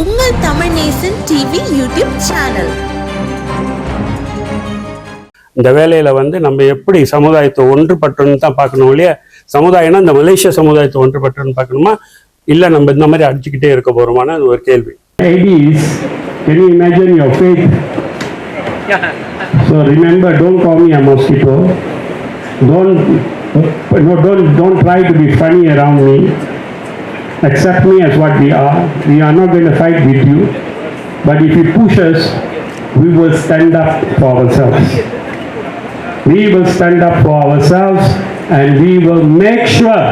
உங்கள் Tamil Nesan TV YouTube channel இந்த வேலையில வந்து நம்ம எப்படி சமுதாயத்தை ஒன்றுபட்டோன்னு தான் பார்க்கணும் இல்லையா சமுதாயம்னா இந்த மலேசிய சமுதாயத்தை ஒன்றுபட்டோன்னு பார்க்கணுமா இல்லை நம்ம இந்த மாதிரி அடிச்சுக்கிட்டே இருக்க போறோமான அது ஒரு கேள்வி can you imagine your fate? So remember, don't call me a mosquito. Don't, no, don't, don't try to be funny around me. Accept me as what we are. We are not going to fight with you. But if you push us, we will stand up for ourselves. We will stand up for ourselves and we will make sure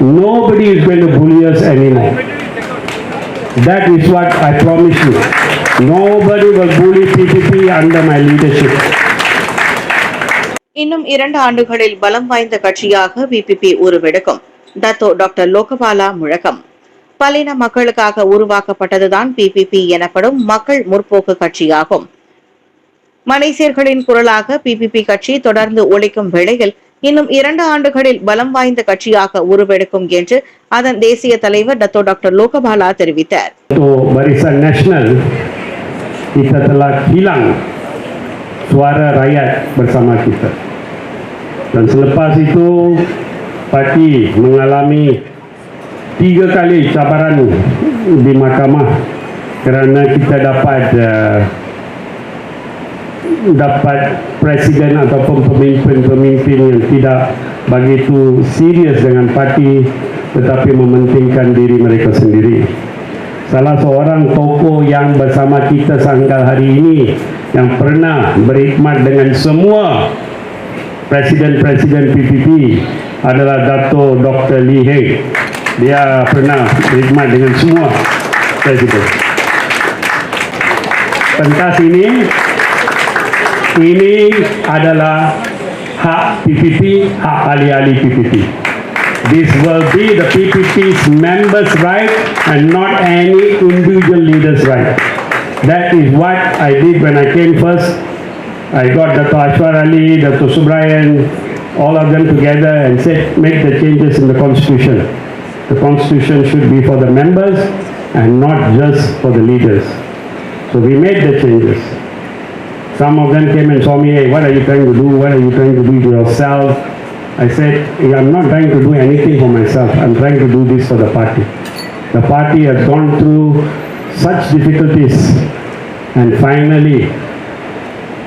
nobody is going to bully us anymore. That is what I promise you. Nobody will bully PPP under my leadership. இன்னும் இரண்டு ஆண்டுகளில் பலம் வாய்ந்த கட்சியாக PPP உருவெடுக்கும் தத்தோ doctor லோகபாலா முழக்கம். பல்லின மக்களுக்காக உருவாக்கப்பட்டதுதான் PPP எனப்படும் மக்கள் முற்போக்கு கட்சியாகும். மலேசியர்களின் குரலாக பிபிபி கட்சி தொடர்ந்து ஒழிக்கும் வேளையில் இன்னும் இரண்டு ஆண்டுகளில் பலம் வாய்ந்த கட்சியாக உருவெடுக்கும் என்று அதன் தேசிய தலைவர் டத்தோ டாக்டர் லோகபாலா தெரிவித்தார். suara rakyat bersama kita. Dan selepas itu, parti mengalami tiga kali cabaran di mahkamah kerana kita dapat uh, dapat presiden ataupun pemimpin-pemimpin yang tidak begitu serius dengan parti tetapi mementingkan diri mereka sendiri. Salah seorang tokoh yang bersama kita sanggal hari ini yang pernah berkhidmat dengan semua presiden-presiden PPP adalah Dato Dr. Lee Heng. Dia pernah berkhidmat dengan semua presiden. Pentas ini ini adalah hak PPP, hak ahli-ahli PPP. This will be the PPP's members' right and not any individual leader's right. That is what I did when I came first. I got Dr. Ashwar Ali, Dr. Subrayan, all of them together and said, make the changes in the constitution. The constitution should be for the members and not just for the leaders. So we made the changes. Some of them came and saw me, hey, what are you trying to do? What are you trying to do to yourself? I said, "Hey, I'm not trying to do anything for myself. I'm trying to do this for the party. The party has gone through such difficulties and finally,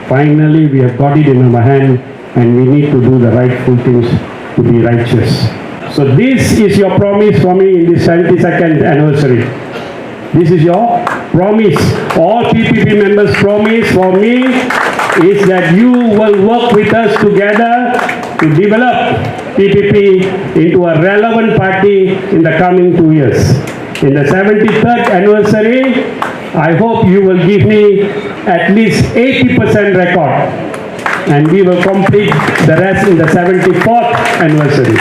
finally we have got it in our hand and we need to do the rightful things to be righteous. So this is your promise for me in this 72nd anniversary. This is your promise. All PPP members' promise for me is that you will work with us together to develop PPP into a relevant party in the coming two years. In the 73rd anniversary, I hope you will give me at least 80% record and we will complete the rest in the 74th anniversary.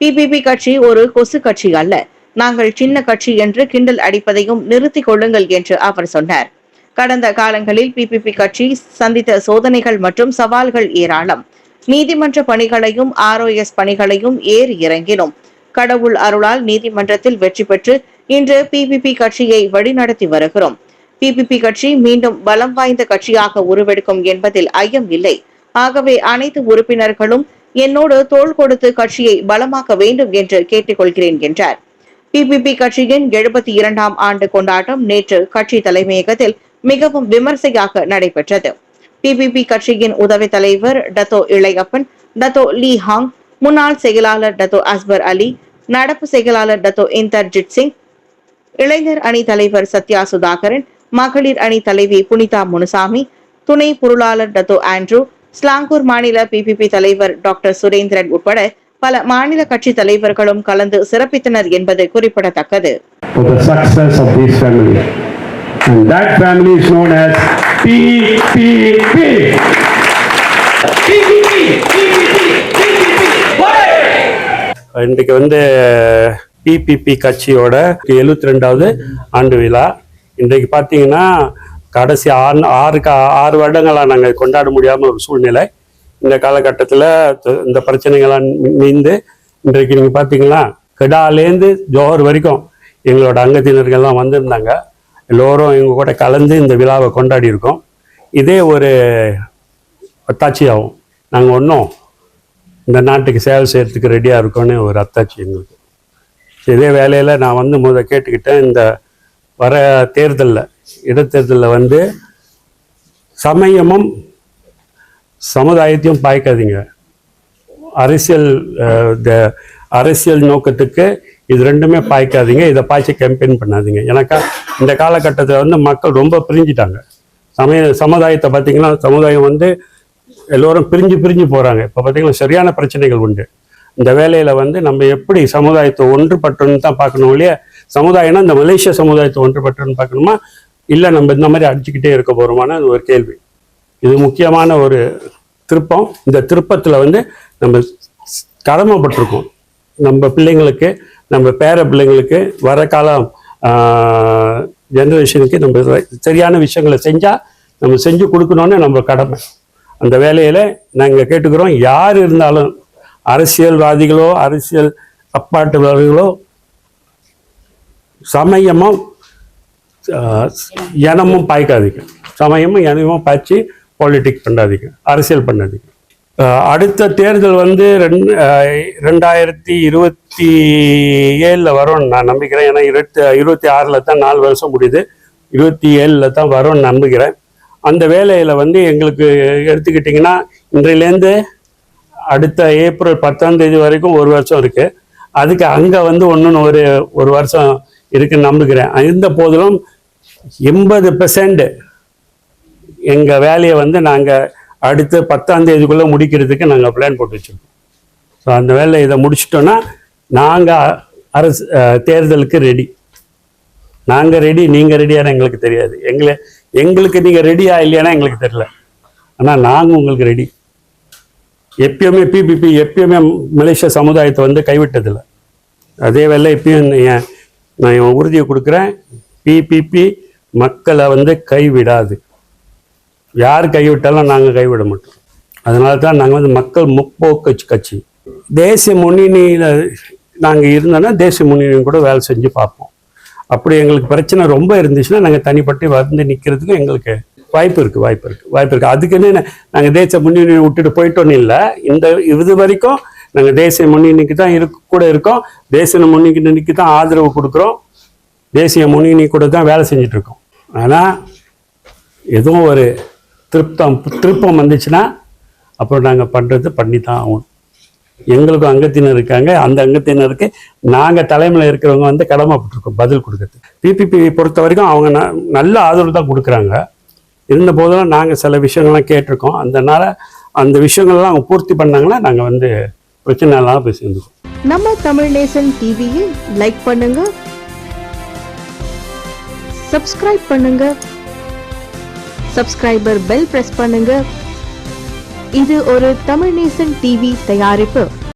PPP கட்சி ஒரு கொசு கட்சி அல்ல. நாங்கள் சின்ன கட்சி என்று கிண்டல் அடிப்பதையும் நிறுத்திக் கொள்ளுங்கள் என்று அவர் சொன்னார். கடந்த காலங்களில் பிபிபி கட்சி சந்தித்த சோதனைகள் மற்றும் சவால்கள் ஏராளம். நீதிமன்ற பணிகளையும் ஆர்ஓஎஸ் பணிகளையும் ஏறி இறங்கினோம். கடவுள் அருளால் நீதிமன்றத்தில் வெற்றி பெற்று இன்று பிபிபி கட்சியை வழிநடத்தி வருகிறோம். பிபிபி கட்சி மீண்டும் பலம் வாய்ந்த கட்சியாக உருவெடுக்கும் என்பதில் ஐயம் இல்லை. ஆகவே அனைத்து உறுப்பினர்களும் என்னோடு தோள் கொடுத்து கட்சியை பலமாக்க வேண்டும் என்று கேட்டுக்கொள்கிறேன் என்றார். பிபிபி கட்சியின் எழுபத்தி இரண்டாம் ஆண்டு கொண்டாட்டம் நேற்று கட்சி தலைமையகத்தில் மிகவும் விமர்சையாக நடைபெற்றது. பிபிபி கட்சியின் உதவி தலைவர் டத்தோ இளையப்பன் டத்தோ லீ ஹாங் முன்னாள் செயலாளர் டத்தோ அஸ்பர் அலி நடப்பு செயலாளர் டத்தோ இந்தர்ஜித் சிங் இளைஞர் அணி தலைவர் சத்யா சுதாகரன் மகளிர் அணி தலைவி புனிதா முனுசாமி துணை பொருளாளர் டத்தோ ஆண்ட்ரூ ஸ்லாங்கூர் மாநில பிபிபி தலைவர் டாக்டர் சுரேந்திரன் உட்பட பல மாநில கட்சி தலைவர்களும் கலந்து சிறப்பித்தனர் என்பது குறிப்பிடத்தக்கது for the success of this family. And that family is known as PPP. இன்றைக்கு வந்து பிபிபி கட்சியோட எழுபத்தி ரெண்டாவது ஆண்டு விழா இன்றைக்கு பார்த்தீங்கன்னா கடைசி ஆறு ஆறு கா- ஆறு வருடங்களாக நாங்கள் கொண்டாட முடியாமல் ஒரு சூழ்நிலை. இந்த காலகட்டத்தில் இந்த பிரச்சனைகள்லாம் நீந்து இன்றைக்கு நீங்கள் பார்த்தீங்கன்னா கெடாலேருந்து ஜோஹர் வரைக்கும் எங்களோட அங்கத்தினர்கள்லாம் வந்திருந்தாங்க. எல்லோரும் எங்கள் கூட கலந்து இந்த விழாவை கொண்டாடி இருக்கோம் இதே ஒரு அத்தாட்சியாகும் நாங்கள் ஒன்றும் இந்த நாட்டுக்கு சேவை செய்கிறதுக்கு ரெடியாக இருக்கோன்னு ஒரு அத்தாட்சி எங்களுக்கு. இதே வேலையில் நான் வந்து முத கேட்டுக்கிட்டேன். இந்த வர தேர்தலில் இடைத்தேர்தலில் வந்து சமயமும் சமுதாயத்தையும் பாய்க்காதீங்க. அரசியல் இந்த அரசியல் நோக்கத்துக்கு இது ரெண்டுமே பாய்க்காதீங்க. இதை பாய்ச்சி கேம்பெயின் பண்ணாதீங்க. எனக்கா இந்த காலகட்டத்தில் வந்து மக்கள் ரொம்ப பிரிஞ்சிட்டாங்க. சமய சமுதாயத்தை பார்த்தீங்கன்னா சமுதாயம் வந்து எல்லோரும் பிரிஞ்சு பிரிஞ்சு போகிறாங்க இப்போ பார்த்தீங்கன்னா சரியான பிரச்சனைகள் உண்டு. இந்த வேலையில் வந்து நம்ம எப்படி சமுதாயத்தை ஒன்றுபட்டுன்னு தான் பார்க்கணும் இல்லையா சமுதாயம்னா இந்த மலேசிய சமுதாயத்தை ஒன்றுபட்டுன்னு பார்க்கணுமா? இல்லை நம்ம இந்த மாதிரி அடிச்சுக்கிட்டே இருக்க போகிறோமான ஒரு கேள்வி. இது முக்கியமான ஒரு திருப்பம். இந்த திருப்பத்தில் வந்து நம்ம கடமைப்பட்டிருக்கோம். நம்ம பிள்ளைங்களுக்கு நம்ம பேர பிள்ளைங்களுக்கு வர காலம் ஜெனரேஷனுக்கு நம்ம சரியான விஷயங்களை செஞ்சால் நம்ம செஞ்சு கொடுக்கணும்னு நம்ம கடமை. அந்த வேலையில் நாங்கள் கேட்டுக்கிறோம் யார் இருந்தாலும் அரசியல்வாதிகளோ அரசியல் அப்பாட்டுவாதிகளோ சமயமும் இனமும் பாய்க்காதீங்க. சமயமும் இனமும் பாய்ச்சி பாலிட்டிக் பண்ணாதீங்க. அரசியல் பண்ணாதீங்க. அடுத்த தேர்தல் வந்து ரெண்டு ரெண்டாயிரத்தி இருபத்தி ஏழில் வரும்னு நான் நம்பிக்கிறேன். ஏன்னா இருபத்தி இருபத்தி ஆறில் தான் நாலு வருஷம் முடியுது. இருபத்தி ஏழில் தான் வரும்னு நம்புகிறேன். அந்த வேலையில் வந்து எங்களுக்கு எடுத்துக்கிட்டிங்கன்னா இன்றையிலேருந்து அடுத்த ஏப்ரல் பத்தாம் தேதி வரைக்கும் ஒரு வருஷம் இருக்குது அதுக்கு அங்கே வந்து ஒன்றுன்னு ஒரு ஒரு வருஷம் இருக்குன்னு நம்புகிறேன். இருந்த போதிலும் எண்பது பெர்சன்ட் எங்கள் வேலையை வந்து நாங்கள் அடுத்து பத்தாம் தேதிக்குள்ளே முடிக்கிறதுக்கு நாங்கள் பிளான் போட்டு வச்சுருக்கோம். ஸோ அந்த வேலையை இதை முடிச்சிட்டோன்னா நாங்கள் அரசு தேர்தலுக்கு ரெடி நாங்கள் ரெடி நீங்கள் ரெடியான எங்களுக்கு தெரியாது. எங்களை எங்களுக்கு நீங்கள் ரெடியா இல்லையானா எங்களுக்கு தெரியல. ஆனால் நாங்கள் உங்களுக்கு ரெடி எப்பயுமே பிபிபி எப்பயுமே மலேசிய சமுதாயத்தை வந்து கைவிட்டதில்லை. அதே வேலை எப்பயும் என் நான் என் உறுதியை கொடுக்குறேன். பிபிபி மக்களை வந்து கைவிடாது. யார் கைவிட்டாலும் நாங்கள் கைவிட மாட்டோம். அதனால தான் நாங்கள் வந்து மக்கள் முற்போக்கு கட்சி. தேசிய முன்னணியில் நாங்கள் இருந்தோன்னா தேசிய முன்னணியும் கூட வேலை செஞ்சு பார்ப்போம். அப்படி எங்களுக்கு பிரச்சனை ரொம்ப இருந்துச்சுன்னா நாங்கள் தனிப்பட்டு வந்து நிற்கிறதுக்கு எங்களுக்கு வாய்ப்பு இருக்குது வாய்ப்பு இருக்குது வாய்ப்பு இருக்குது அதுக்குன்னு நாங்கள் தேசிய முன்னணியை விட்டுட்டு போயிட்டோன்னு இல்லை. இந்த இது வரைக்கும் நாங்கள் தேசிய முன்னணிக்கு தான் இருக்க கூட இருக்கோம். தேசிய முன்னணிக்கு தான் ஆதரவு கொடுக்குறோம். தேசிய முன்னணி கூட தான் வேலை செஞ்சிட்ருக்கோம் ஆனால் எதுவும் ஒரு திருப்தம் திருப்பம் வந்துச்சுன்னா அப்புறம் நாங்கள் பண்ணுறது பண்ணி தான் ஆகணும். எங்களுக்கும் அங்கத்தினர் இருக்காங்க. அந்த அங்கத்தினருக்கு நாங்கள் தலைமையில் இருக்கிறவங்க வந்து கடமைப்பட்டிருக்கோம் பதில் கொடுக்கறது பிபிபி பொறுத்த வரைக்கும் அவங்க ந- நல்ல ஆதரவு தான் கொடுக்குறாங்க. இருந்த போதெல்லாம் நாங்கள் சில விஷயங்கள்லாம் கேட்டிருக்கோம். அதனால் அந்த விஷயங்கள்லாம் அவங்க பூர்த்தி பண்ணாங்கன்னா நாங்கள் வந்து பிரச்சனை இல்லாமல் போய் சேர்ந்துக்கும். நம்ம தமிழ் நேசன் டிவியை லைக் பண்ணுங்க. சப்ஸ்கிரைப் பண்ணுங்க. சப்ஸ்கிரைபர் பெல் பிரஸ் பண்ணுங்க. இது ஒரு தமிழ் நேசன் டிவி தயாரிப்பு.